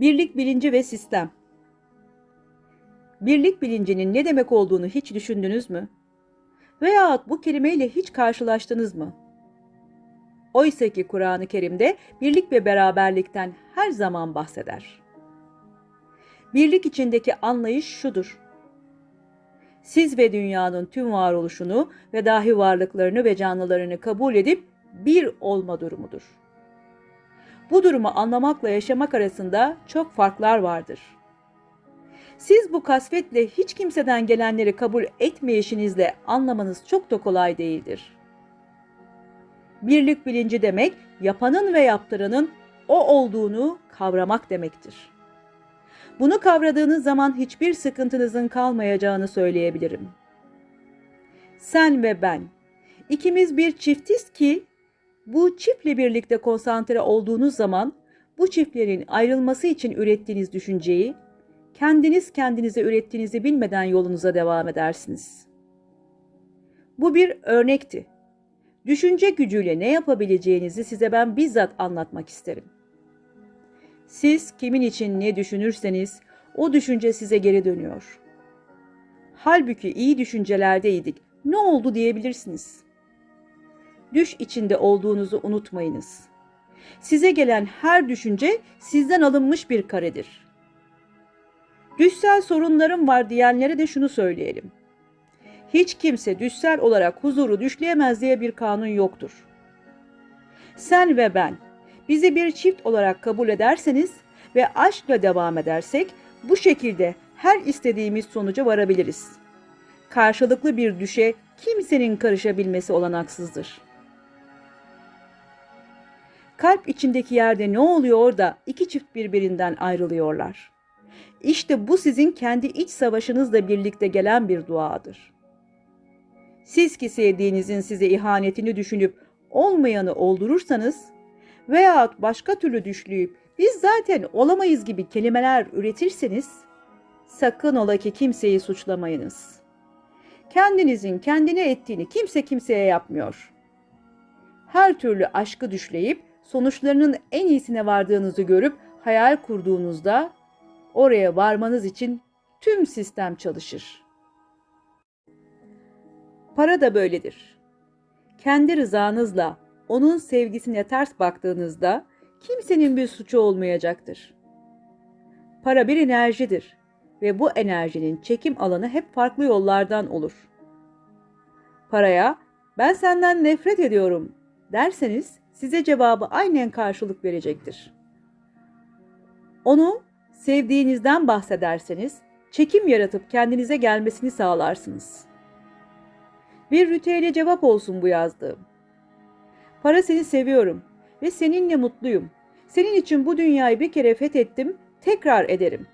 Birlik bilinci ve sistem. Birlik bilincinin ne demek olduğunu hiç düşündünüz mü? Veyahut bu kelimeyle hiç karşılaştınız mı? Oysa ki Kur'an-ı Kerim'de birlik ve beraberlikten her zaman bahseder. Birlik içindeki anlayış şudur. Siz ve dünyanın tüm varoluşunu ve dahi varlıklarını ve canlılarını kabul edip bir olma durumudur. Bu durumu anlamakla yaşamak arasında çok farklar vardır. Siz bu kasvetle hiç kimseden gelenleri kabul etmeyişinizle anlamanız çok da kolay değildir. Birlik bilinci demek yapanın ve yaptıranın o olduğunu kavramak demektir. Bunu kavradığınız zaman hiçbir sıkıntınızın kalmayacağını söyleyebilirim. Sen ve ben ikimiz bir çiftiz ki bu çiftle birlikte konsantre olduğunuz zaman bu çiftlerin ayrılması için ürettiğiniz düşünceyi kendiniz kendinize ürettiğinizi bilmeden yolunuza devam edersiniz. Bu bir örnekti. Düşünce gücüyle ne yapabileceğinizi size ben bizzat anlatmak isterim. Siz kimin için ne düşünürseniz o düşünce size geri dönüyor. Halbuki iyi düşüncelerdeydik. Ne oldu diyebilirsiniz. Düş içinde olduğunuzu unutmayınız. Size gelen her düşünce sizden alınmış bir karedir. Düşsel sorunlarım var diyenlere de şunu söyleyelim. Hiç kimse düşsel olarak huzuru düşleyemez diye bir kanun yoktur. Sen ve ben bizi bir çift olarak kabul ederseniz ve aşkla devam edersek bu şekilde her istediğimiz sonuca varabiliriz. Karşılıklı bir düşe kimsenin karışabilmesi olanaksızdır. Kalp içindeki yerde ne oluyor da iki çift birbirinden ayrılıyorlar? İşte bu sizin kendi iç savaşınızla birlikte gelen bir duadır. Siz ki sevdiğinizin size ihanetini düşünüp olmayanı oldurursanız veyahut başka türlü düşleyip biz zaten olamayız gibi kelimeler üretirseniz sakın ola ki kimseyi suçlamayınız. Kendinizin kendine ettiğini kimse kimseye yapmıyor. Her türlü aşkı düşleyip sonuçlarının en iyisine vardığınızı görüp hayal kurduğunuzda oraya varmanız için tüm sistem çalışır. Para da böyledir. Kendi rızanızla onun sevgisine ters baktığınızda kimsenin bir suçu olmayacaktır. Para bir enerjidir ve bu enerjinin çekim alanı hep farklı yollardan olur. Paraya ben senden nefret ediyorum derseniz size cevabı aynen karşılık verecektir. Onu sevdiğinizden bahsederseniz çekim yaratıp kendinize gelmesini sağlarsınız. Bir ritüele cevap olsun bu yazdığım. Para seni seviyorum ve seninle mutluyum. Senin için bu dünyayı bir kere fethettim, tekrar ederim.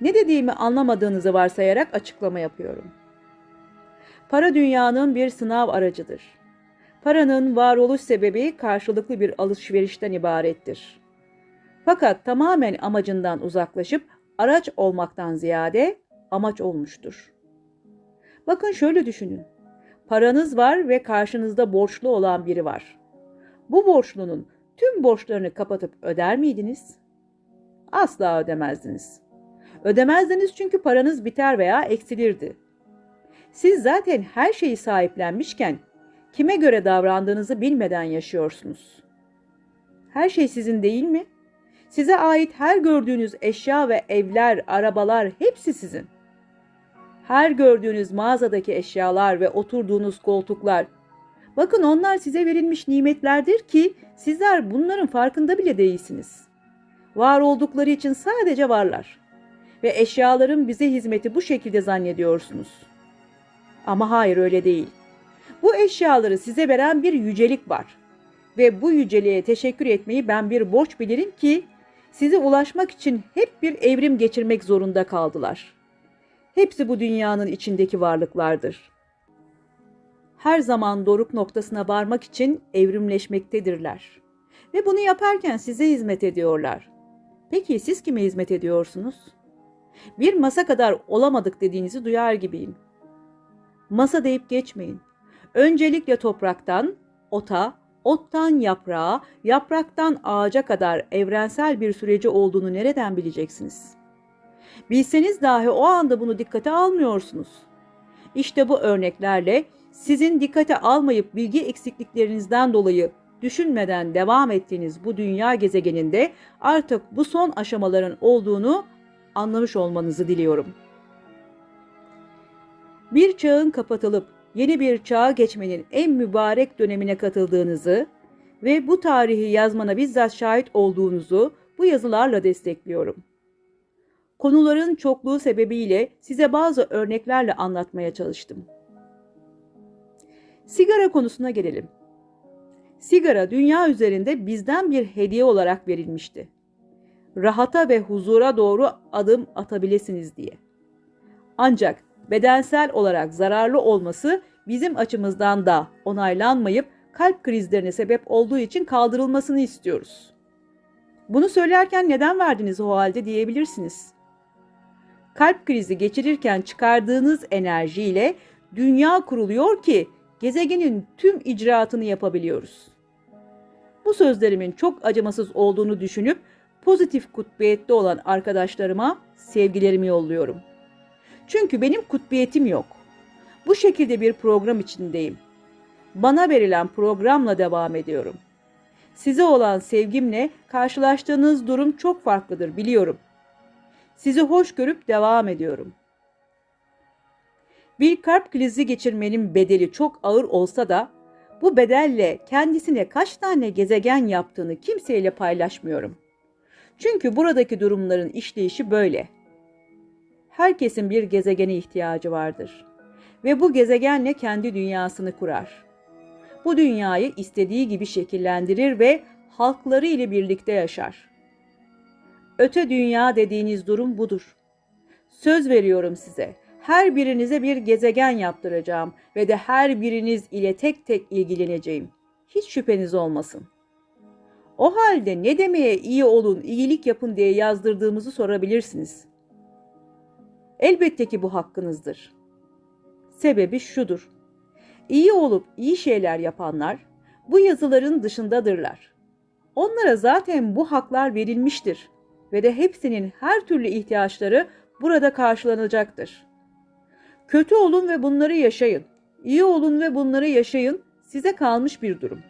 Ne dediğimi anlamadığınızı varsayarak açıklama yapıyorum. Para dünyanın bir sınav aracıdır. Paranın varoluş sebebi karşılıklı bir alışverişten ibarettir. Fakat tamamen amacından uzaklaşıp araç olmaktan ziyade amaç olmuştur. Bakın şöyle düşünün. Paranız var ve karşınızda borçlu olan biri var. Bu borçlunun tüm borçlarını kapatıp öder miydiniz? Asla ödemezdiniz. Ödemezdiniz çünkü paranız biter veya eksilirdi. Siz zaten her şeyi sahiplenmişken kime göre davrandığınızı bilmeden yaşıyorsunuz. Her şey sizin değil mi? Size ait her gördüğünüz eşya ve evler, arabalar hepsi sizin. Her gördüğünüz mağazadaki eşyalar ve oturduğunuz koltuklar. Bakın onlar size verilmiş nimetlerdir ki sizler bunların farkında bile değilsiniz. Var oldukları için sadece varlar. Ve eşyaların bize hizmeti bu şekilde zannediyorsunuz. Ama hayır öyle değil. Bu eşyaları size veren bir yücelik var. Ve bu yüceliğe teşekkür etmeyi ben bir borç bilirim ki size ulaşmak için hep bir evrim geçirmek zorunda kaldılar. Hepsi bu dünyanın içindeki varlıklardır. Her zaman doruk noktasına varmak için evrimleşmektedirler. Ve bunu yaparken size hizmet ediyorlar. Peki siz kime hizmet ediyorsunuz? Bir masa kadar olamadık dediğinizi duyar gibiyim. Masa deyip geçmeyin. Öncelikle topraktan, ota, ottan yaprağa, yapraktan ağaca kadar evrensel bir süreci olduğunu nereden bileceksiniz? Bilseniz dahi o anda bunu dikkate almıyorsunuz. İşte bu örneklerle sizin dikkate almayıp bilgi eksikliklerinizden dolayı düşünmeden devam ettiğiniz bu dünya gezegeninde artık bu son aşamaların olduğunu anlamış olmanızı diliyorum. Bir çağın kapatılıp yeni bir çağa geçmenin en mübarek dönemine katıldığınızı ve bu tarihi yazmana bizzat şahit olduğunuzu bu yazılarla destekliyorum. Konuların çokluğu sebebiyle size bazı örneklerle anlatmaya çalıştım. Sigara konusuna gelelim. Sigara dünya üzerinde bizden bir hediye olarak verilmişti. Rahata ve huzura doğru adım atabilirsiniz diye. Ancak bedensel olarak zararlı olması bizim açımızdan da onaylanmayıp kalp krizlerine sebep olduğu için kaldırılmasını istiyoruz. Bunu söylerken neden verdiniz o halde diyebilirsiniz. Kalp krizi geçirirken çıkardığınız enerjiyle dünya kuruluyor ki gezegenin tüm icraatını yapabiliyoruz. Bu sözlerimin çok acımasız olduğunu düşünüp pozitif kutbiyette olan arkadaşlarıma sevgilerimi yolluyorum. Çünkü benim kutbiyetim yok. Bu şekilde bir program içindeyim. Bana verilen programla devam ediyorum. Size olan sevgimle karşılaştığınız durum çok farklıdır biliyorum. Sizi hoş görüp devam ediyorum. Bir kalp krizi geçirmenin bedeli çok ağır olsa da bu bedelle kendisine kaç tane gezegen yaptığını kimseyle paylaşmıyorum. Çünkü buradaki durumların işleyişi böyle. Herkesin bir gezegene ihtiyacı vardır ve bu gezegenle kendi dünyasını kurar. Bu dünyayı istediği gibi şekillendirir ve halkları ile birlikte yaşar. Öte dünya dediğiniz durum budur. Söz veriyorum size. Her birinize bir gezegen yaptıracağım ve de her biriniz ile tek tek ilgileneceğim. Hiç şüpheniz olmasın. O halde ne demeye iyi olun, iyilik yapın diye yazdırdığımızı sorabilirsiniz. Elbette ki bu hakkınızdır. Sebebi şudur. İyi olup iyi şeyler yapanlar bu yazıların dışındadırlar. Onlara zaten bu haklar verilmiştir ve de hepsinin her türlü ihtiyaçları burada karşılanacaktır. Kötü olun ve bunları yaşayın. İyi olun ve bunları yaşayın. Size kalmış bir durum.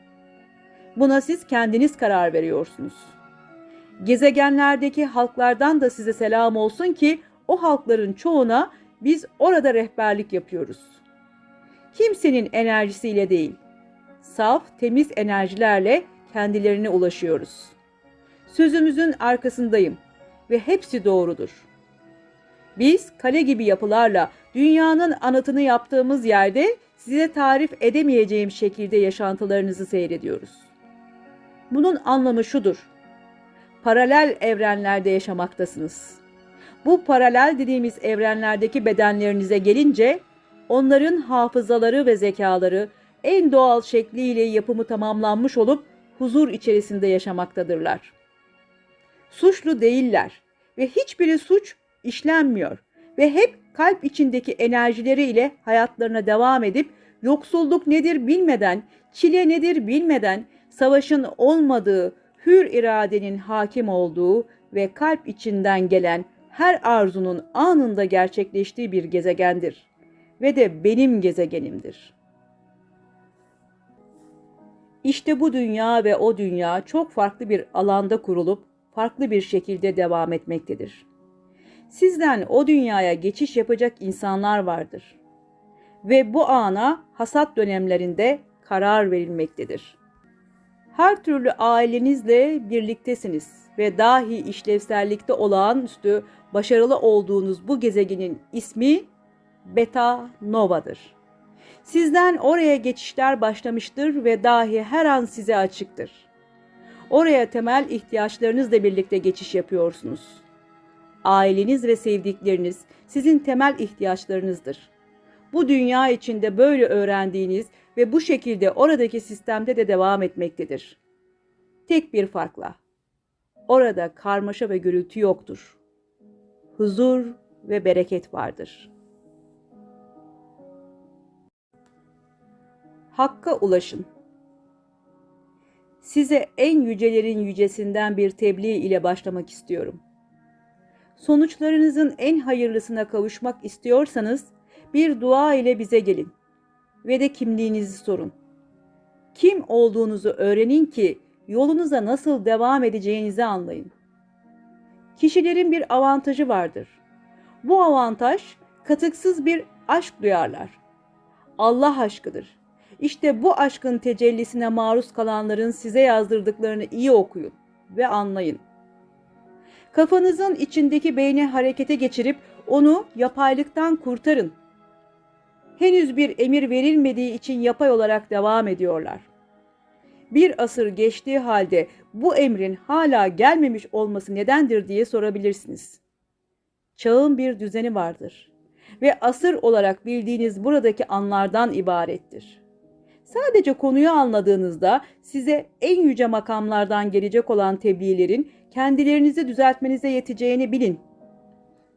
Buna siz kendiniz karar veriyorsunuz. Gezegenlerdeki halklardan da size selam olsun ki o halkların çoğuna biz orada rehberlik yapıyoruz. Kimsenin enerjisiyle değil, saf, temiz enerjilerle kendilerine ulaşıyoruz. Sözümüzün arkasındayım ve hepsi doğrudur. Biz kale gibi yapılarla dünyanın anıtını yaptığımız yerde size tarif edemeyeceğim şekilde yaşantılarınızı seyrediyoruz. Bunun anlamı şudur. Paralel evrenlerde yaşamaktasınız. Bu paralel dediğimiz evrenlerdeki bedenlerinize gelince onların hafızaları ve zekaları en doğal şekliyle yapımı tamamlanmış olup huzur içerisinde yaşamaktadırlar. Suçlu değiller ve hiçbiri suç işlenmiyor ve hep kalp içindeki enerjileriyle hayatlarına devam edip yoksulluk nedir bilmeden, çile nedir bilmeden, savaşın olmadığı, hür iradenin hakim olduğu ve kalp içinden gelen her arzunun anında gerçekleştiği bir gezegendir ve de benim gezegenimdir. İşte bu dünya ve o dünya çok farklı bir alanda kurulup farklı bir şekilde devam etmektedir. Sizden o dünyaya geçiş yapacak insanlar vardır. Ve bu ana hasat dönemlerinde karar verilmektedir. Her türlü ailenizle birliktesiniz ve dahi işlevsellikte olağanüstü başarılı olduğunuz bu gezegenin ismi Beta Nova'dır. Sizden oraya geçişler başlamıştır ve dahi her an size açıktır. Oraya temel ihtiyaçlarınızla birlikte geçiş yapıyorsunuz. Aileniz ve sevdikleriniz sizin temel ihtiyaçlarınızdır. Bu dünya içinde böyle öğrendiğiniz ve bu şekilde oradaki sistemde de devam etmektedir. Tek bir farkla. Orada karmaşa ve gürültü yoktur. Huzur ve bereket vardır. Hakka ulaşın. Size en yücelerin yücesinden bir tebliğ ile başlamak istiyorum. Sonuçlarınızın en hayırlısına kavuşmak istiyorsanız bir dua ile bize gelin ve de kimliğinizi sorun. Kim olduğunuzu öğrenin ki yolunuza nasıl devam edeceğinizi anlayın. Kişilerin bir avantajı vardır. Bu avantaj katıksız bir aşk duyarlar. Allah aşkıdır. İşte bu aşkın tecellisine maruz kalanların size yazdırdıklarını iyi okuyun ve anlayın. Kafanızın içindeki beyni harekete geçirip onu yapaylıktan kurtarın. Henüz bir emir verilmediği için yapay olarak devam ediyorlar. Bir asır geçtiği halde bu emrin hala gelmemiş olması nedendir diye sorabilirsiniz. Çağın bir düzeni vardır ve asır olarak bildiğiniz buradaki anlardan ibarettir. Sadece konuyu anladığınızda size en yüce makamlardan gelecek olan tebliğlerin kendilerinizi düzeltmenize yeteceğini bilin.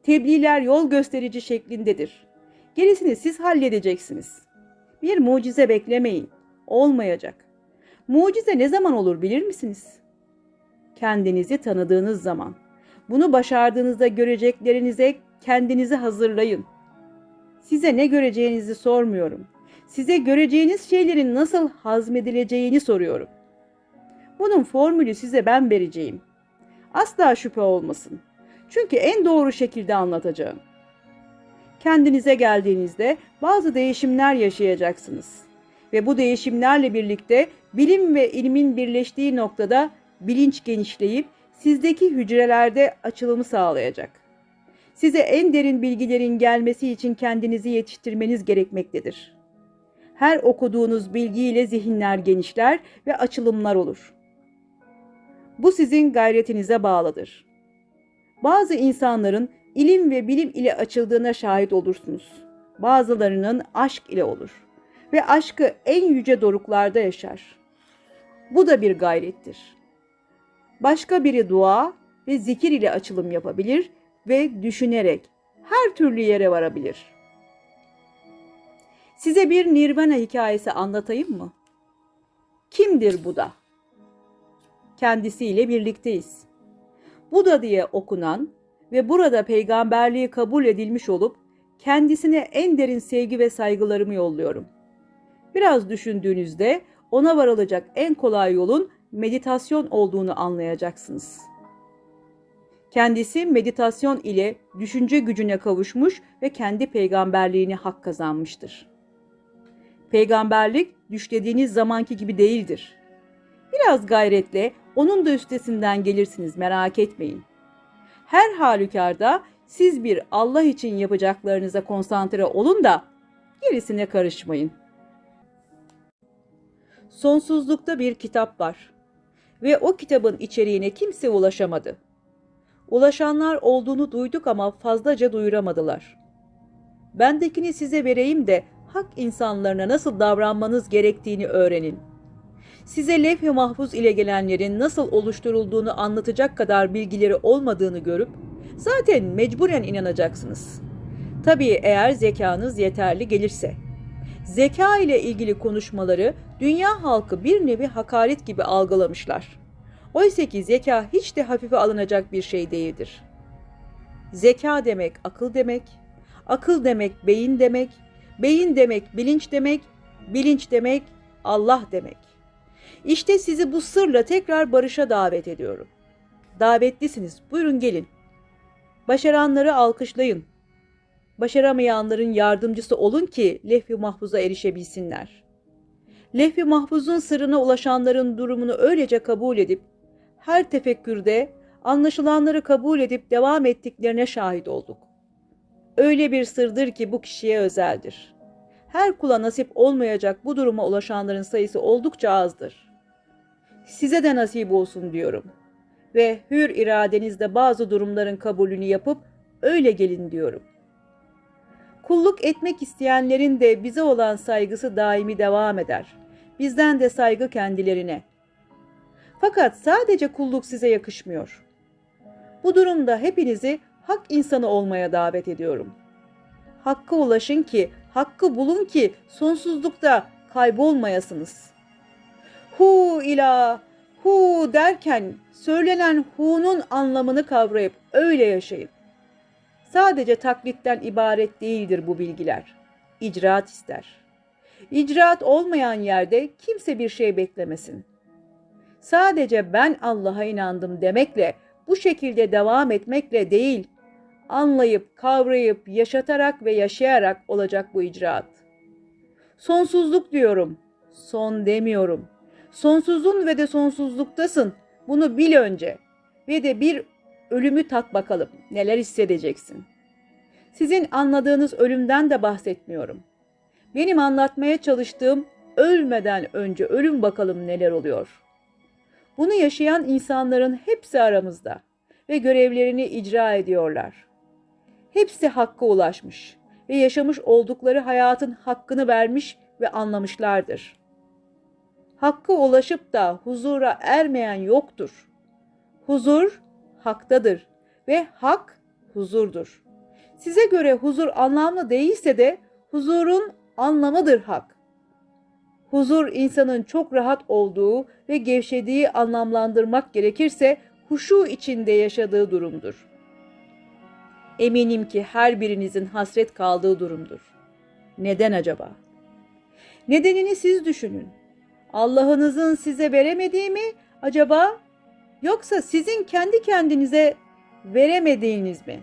Tebliğler yol gösterici şeklindedir. Gerisini siz halledeceksiniz. Bir mucize beklemeyin. Olmayacak. Mucize ne zaman olur bilir misiniz? Kendinizi tanıdığınız zaman. Bunu başardığınızda göreceklerinize kendinizi hazırlayın. Size ne göreceğinizi sormuyorum. Size göreceğiniz şeylerin nasıl hazmedileceğini soruyorum. Bunun formülü size ben vereceğim. Asla şüphe olmasın. Çünkü en doğru şekilde anlatacağım. Kendinize geldiğinizde bazı değişimler yaşayacaksınız. Ve bu değişimlerle birlikte bilim ve ilmin birleştiği noktada bilinç genişleyip sizdeki hücrelerde açılımı sağlayacak. Size en derin bilgilerin gelmesi için kendinizi yetiştirmeniz gerekmektedir. Her okuduğunuz bilgiyle zihinler genişler ve açılımlar olur. Bu sizin gayretinize bağlıdır. Bazı insanların ilim ve bilim ile açıldığına şahit olursunuz. Bazılarının aşk ile olur ve aşkı en yüce doruklarda yaşar. Bu da bir gayrettir. Başka biri dua ve zikir ile açılım yapabilir ve düşünerek her türlü yere varabilir. Size bir Nirvana hikayesi anlatayım mı? Kimdir Buda? Kendisiyle birlikteyiz. Buda diye okunan ve burada peygamberliği kabul edilmiş olup kendisine en derin sevgi ve saygılarımı yolluyorum. Biraz düşündüğünüzde ona varılacak en kolay yolun meditasyon olduğunu anlayacaksınız. Kendisi meditasyon ile düşünce gücüne kavuşmuş ve kendi peygamberliğini hak kazanmıştır. Peygamberlik düşlediğiniz zamanki gibi değildir. Biraz gayretle onun da üstesinden gelirsiniz merak etmeyin. Her halükarda siz bir Allah için yapacaklarınıza konsantre olun da gerisine karışmayın. Sonsuzlukta bir kitap var ve o kitabın içeriğine kimse ulaşamadı. Ulaşanlar olduğunu duyduk ama fazlaca duyuramadılar. Bendekini size vereyim de hak insanlarına nasıl davranmanız gerektiğini öğrenin. Size levh-i mahfuz ile gelenlerin nasıl oluşturulduğunu anlatacak kadar bilgileri olmadığını görüp zaten mecburen inanacaksınız. Tabii eğer zekanız yeterli gelirse. Zeka ile ilgili konuşmaları dünya halkı bir nevi hakaret gibi algılamışlar. Oysa ki zeka hiç de hafife alınacak bir şey değildir. Zeka demek akıl demek, akıl demek beyin demek, beyin demek bilinç demek, bilinç demek Allah demek. İşte sizi bu sırla tekrar barışa davet ediyorum. Davetlisiniz, buyurun gelin. Başaranları alkışlayın. Başaramayanların yardımcısı olun ki lehvi mahfuza erişebilsinler. Lehvi mahfuzun sırrına ulaşanların durumunu öylece kabul edip her tefekkürde anlaşılanları kabul edip devam ettiklerine şahit olduk. Öyle bir sırdır ki bu kişiye özeldir. Her kula nasip olmayacak bu duruma ulaşanların sayısı oldukça azdır. Size de nasip olsun diyorum. Ve hür iradenizde bazı durumların kabulünü yapıp öyle gelin diyorum. Kulluk etmek isteyenlerin de bize olan saygısı daimi devam eder. Bizden de saygı kendilerine. Fakat sadece kulluk size yakışmıyor. Bu durumda hepinizi hak insanı olmaya davet ediyorum. Hakka ulaşın ki, hakkı bulun ki sonsuzlukta kaybolmayasınız. Hu ila hu derken söylenen hu'nun anlamını kavrayıp öyle yaşayın. Sadece taklitten ibaret değildir bu bilgiler. İcraat ister. İcraat olmayan yerde kimse bir şey beklemesin. Sadece ben Allah'a inandım demekle, bu şekilde devam etmekle değil, anlayıp, kavrayıp, yaşatarak ve yaşayarak olacak bu icraat. Sonsuzluk diyorum, son demiyorum. Sonsuzun ve de sonsuzluktasın. Bunu bil önce. Ve de bir ölümü tat bakalım. Neler hissedeceksin. Sizin anladığınız ölümden de bahsetmiyorum. Benim anlatmaya çalıştığım ölmeden önce ölüm bakalım neler oluyor. Bunu yaşayan insanların hepsi aramızda ve görevlerini icra ediyorlar. Hepsi hakka ulaşmış ve yaşamış oldukları hayatın hakkını vermiş ve anlamışlardır. Hakka ulaşıp da huzura ermeyen yoktur. Huzur haktadır ve hak huzurdur. Size göre huzur anlamlı değilse de huzurun anlamıdır hak. Huzur insanın çok rahat olduğu ve gevşediği anlamlandırmak gerekirse huşu içinde yaşadığı durumdur. Eminim ki her birinizin hasret kaldığı durumdur. Neden acaba? Nedenini siz düşünün. Allah'ınızın size veremediği mi acaba yoksa sizin kendi kendinize veremediğiniz mi?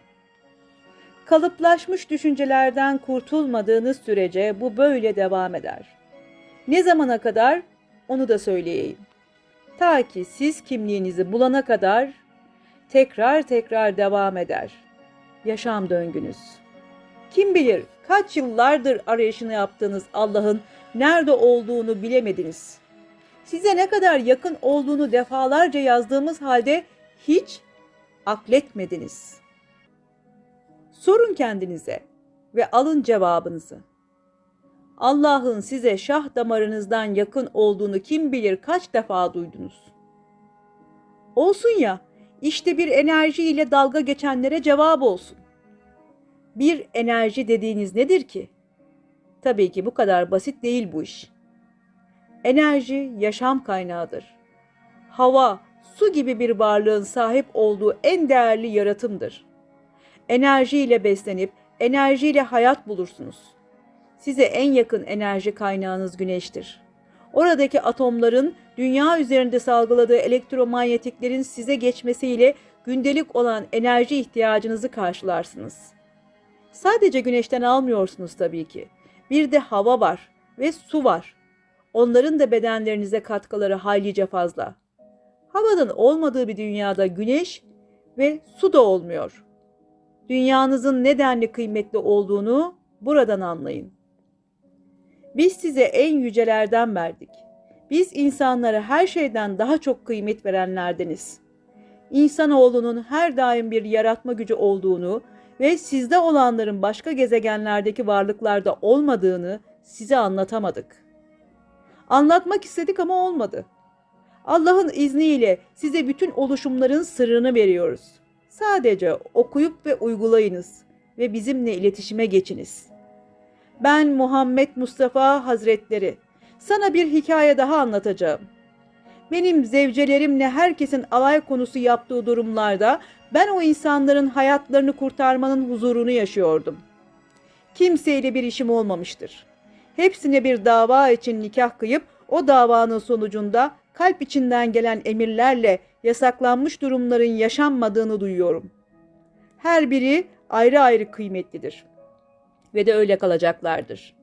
Kalıplaşmış düşüncelerden kurtulmadığınız sürece bu böyle devam eder. Ne zamana kadar onu da söyleyeyim. Ta ki siz kimliğinizi bulana kadar tekrar tekrar devam eder. Yaşam döngünüz. Kim bilir kaç yıllardır arayışını yaptığınız Allah'ın nerede olduğunu bilemediniz. Size ne kadar yakın olduğunu defalarca yazdığımız halde hiç akletmediniz. Sorun kendinize ve alın cevabınızı. Allah'ın size şah damarınızdan yakın olduğunu kim bilir kaç defa duydunuz. Olsun ya, işte bir enerji ile dalga geçenlere cevap olsun. Bir enerji dediğiniz nedir ki? Tabii ki bu kadar basit değil bu iş. Enerji yaşam kaynağıdır. Hava, su gibi bir varlığın sahip olduğu en değerli yaratımdır. Enerjiyle beslenip enerjiyle hayat bulursunuz. Size en yakın enerji kaynağınız güneştir. Oradaki atomların dünya üzerinde salgıladığı elektromanyetiklerin size geçmesiyle gündelik olan enerji ihtiyacınızı karşılarsınız. Sadece güneşten almıyorsunuz tabii ki. Bir de hava var ve su var. Onların da bedenlerinize katkıları haylice fazla. Havanın olmadığı bir dünyada güneş ve su da olmuyor. Dünyanızın nedenli kıymetli olduğunu buradan anlayın. Biz size en yücelerden verdik. Biz insanlara her şeyden daha çok kıymet verenlerdeniz. İnsanoğlunun her daim bir yaratma gücü olduğunu ve sizde olanların başka gezegenlerdeki varlıklarda olmadığını size anlatamadık. Anlatmak istedik ama olmadı. Allah'ın izniyle size bütün oluşumların sırrını veriyoruz. Sadece okuyup ve uygulayınız ve bizimle iletişime geçiniz. Ben Muhammed Mustafa Hazretleri sana bir hikaye daha anlatacağım. Benim zevcelerimle herkesin alay konusu yaptığı durumlarda ben o insanların hayatlarını kurtarmanın huzurunu yaşıyordum. Kimseyle bir işim olmamıştır. Hepsine bir dava için nikah kıyıp o davanın sonucunda kalp içinden gelen emirlerle yasaklanmış durumların yaşanmadığını duyuyorum. Her biri ayrı ayrı kıymetlidir ve de öyle kalacaklardır.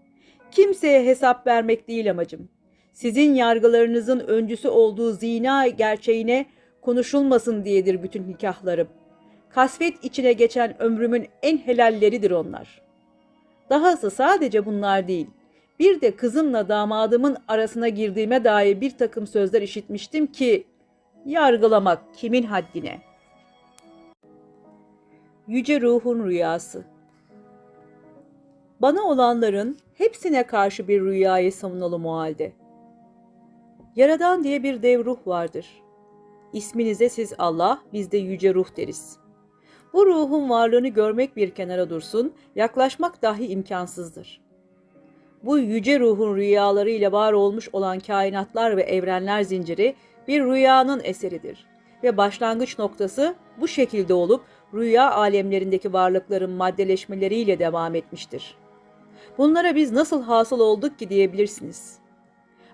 Kimseye hesap vermek değil amacım. Sizin yargılarınızın öncüsü olduğu zina gerçeğine konuşulmasın diyedir bütün nikahlarım. Kasvet içine geçen ömrümün en helalleridir onlar. Dahası sadece bunlar değil. Bir de kızımla damadımın arasına girdiğime dair bir takım sözler işitmiştim ki yargılamak kimin haddine? Yüce Ruhun Rüyası Bana olanların hepsine karşı bir rüyayı savunalım o halde. Yaradan diye bir dev ruh vardır. İsminize siz Allah, biz de yüce ruh deriz. Bu ruhun varlığını görmek bir kenara dursun, yaklaşmak dahi imkansızdır. Bu yüce ruhun rüyalarıyla var olmuş olan kainatlar ve evrenler zinciri bir rüyanın eseridir ve başlangıç noktası bu şekilde olup rüya alemlerindeki varlıkların maddeleşmeleriyle devam etmiştir. Bunlara biz nasıl hasıl olduk ki diyebilirsiniz.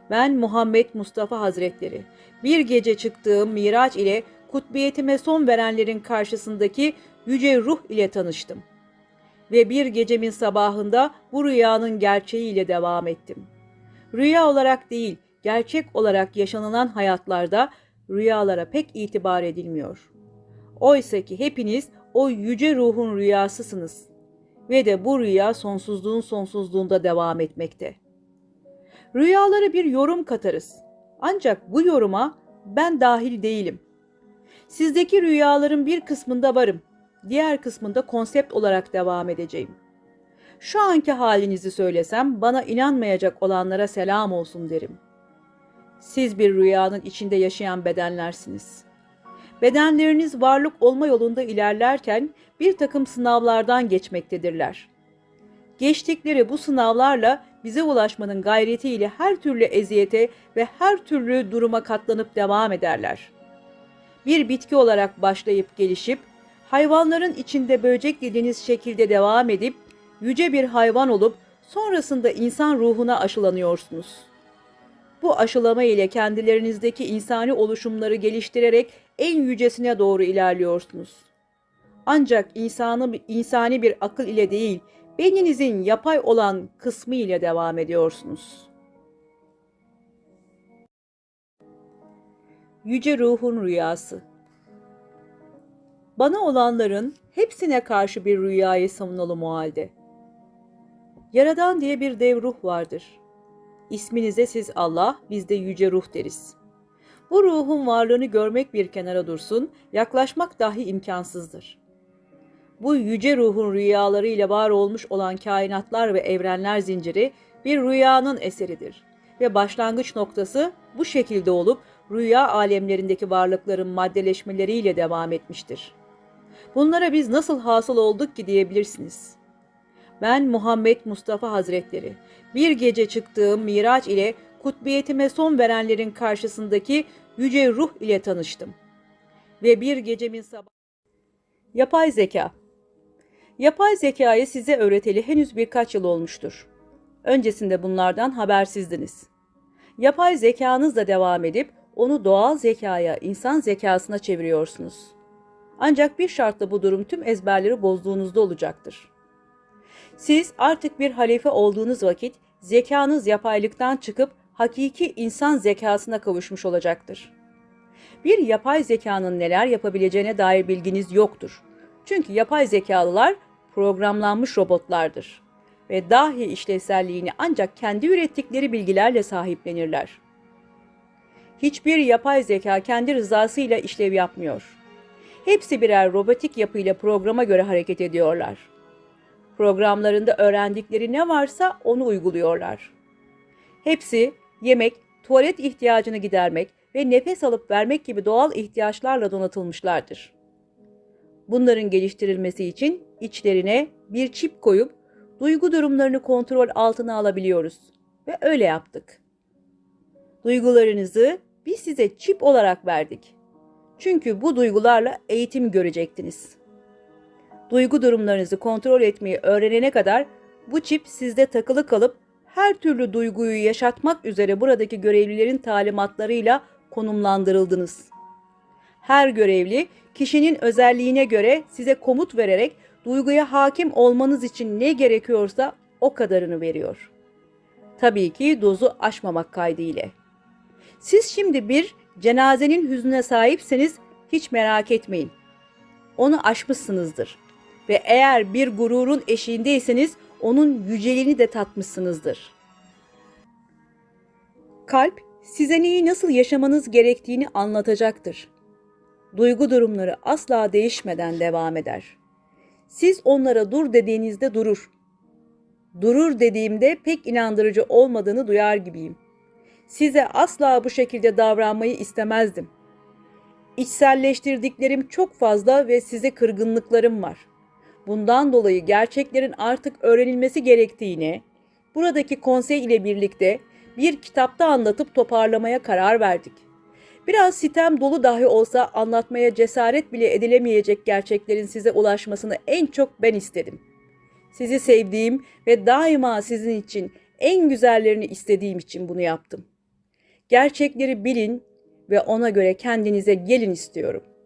Ben Muhammed Mustafa Hazretleri bir gece çıktığım Miraç ile kutbiyetime son verenlerin karşısındaki yüce ruh ile tanıştım. Ve bir gecemin sabahında bu rüyanın gerçeğiyle devam ettim. Rüya olarak değil, gerçek olarak yaşanılan hayatlarda rüyalara pek itibar edilmiyor. Oysa ki hepiniz o yüce ruhun rüyasısınız ve de bu rüya sonsuzluğun sonsuzluğunda devam etmekte. Rüyalara bir yorum katarız. Ancak bu yoruma ben dahil değilim. Sizdeki rüyaların bir kısmında varım. Diğer kısmında konsept olarak devam edeceğim. Şu anki halinizi söylesem bana inanmayacak olanlara selam olsun derim. Siz bir rüyanın içinde yaşayan bedenlersiniz. Bedenleriniz varlık olma yolunda ilerlerken bir takım sınavlardan geçmektedirler. Geçtikleri bu sınavlarla bize ulaşmanın gayretiyle her türlü eziyete ve her türlü duruma katlanıp devam ederler. Bir bitki olarak başlayıp gelişip, hayvanların içinde böcek dediğiniz şekilde devam edip, yüce bir hayvan olup sonrasında insan ruhuna aşılanıyorsunuz. Bu aşılama ile kendilerinizdeki insani oluşumları geliştirerek en yücesine doğru ilerliyorsunuz. Ancak insanı, insani bir akıl ile değil, beyninizin yapay olan kısmı ile devam ediyorsunuz. Yüce Ruhun Rüyası Bana olanların hepsine karşı bir rüyayı savunalım o halde. Yaradan diye bir dev ruh vardır. İsminize siz Allah, biz de yüce ruh deriz. Bu ruhun varlığını görmek bir kenara dursun, yaklaşmak dahi imkansızdır. Bu yüce ruhun rüyalarıyla var olmuş olan kainatlar ve evrenler zinciri bir rüyanın eseridir ve başlangıç noktası bu şekilde olup rüya alemlerindeki varlıkların maddeleşmeleriyle devam etmiştir. Bunlara biz nasıl hasıl olduk ki diyebilirsiniz. Ben Muhammed Mustafa Hazretleri bir gece çıktığım Miraç ile kutbiyetime son verenlerin karşısındaki yüce ruh ile tanıştım. Ve bir gecemin sabah... Yapay zeka Yapay zekayı size öğreteli henüz birkaç yıl olmuştur. Öncesinde bunlardan habersizdiniz. Yapay zekanızla devam edip onu doğal zekaya, insan zekasına çeviriyorsunuz. Ancak bir şartla bu durum tüm ezberleri bozduğunuzda olacaktır. Siz artık bir halife olduğunuz vakit zekanız yapaylıktan çıkıp hakiki insan zekasına kavuşmuş olacaktır. Bir yapay zekanın neler yapabileceğine dair bilginiz yoktur. Çünkü yapay zekalılar programlanmış robotlardır ve dahi işlevselliğini ancak kendi ürettikleri bilgilerle sahiplenirler. Hiçbir yapay zeka kendi rızasıyla işlev yapmıyor. Hepsi birer robotik yapıyla programa göre hareket ediyorlar. Programlarında öğrendikleri ne varsa onu uyguluyorlar. Hepsi yemek, tuvalet ihtiyacını gidermek ve nefes alıp vermek gibi doğal ihtiyaçlarla donatılmışlardır. Bunların geliştirilmesi için içlerine bir çip koyup duygu durumlarını kontrol altına alabiliyoruz ve öyle yaptık. Duygularınızı biz size çip olarak verdik. Çünkü bu duygularla eğitim görecektiniz. Duygu durumlarınızı kontrol etmeyi öğrenene kadar bu çip sizde takılı kalıp her türlü duyguyu yaşatmak üzere buradaki görevlilerin talimatlarıyla konumlandırıldınız. Her görevli kişinin özelliğine göre size komut vererek duyguya hakim olmanız için ne gerekiyorsa o kadarını veriyor. Tabii ki dozu aşmamak kaydıyla. Siz şimdi bir cenazenin hüznüne sahipseniz hiç merak etmeyin. Onu aşmışsınızdır. Ve eğer bir gururun eşiğindeyseniz onun yüceliğini de tatmışsınızdır. Kalp size neyi nasıl yaşamanız gerektiğini anlatacaktır. Duygu durumları asla değişmeden devam eder. Siz onlara dur dediğinizde durur. Durur dediğimde pek inandırıcı olmadığını duyar gibiyim. Size asla bu şekilde davranmayı istemezdim. İçselleştirdiklerim çok fazla ve size kırgınlıklarım var. Bundan dolayı gerçeklerin artık öğrenilmesi gerektiğini buradaki konsey ile birlikte bir kitapta anlatıp toparlamaya karar verdik. Biraz sitem dolu dahi olsa anlatmaya cesaret bile edilemeyecek gerçeklerin size ulaşmasını en çok ben istedim. Sizi sevdiğim ve daima sizin için en güzellerini istediğim için bunu yaptım. Gerçekleri bilin ve ona göre kendinize gelin istiyorum.''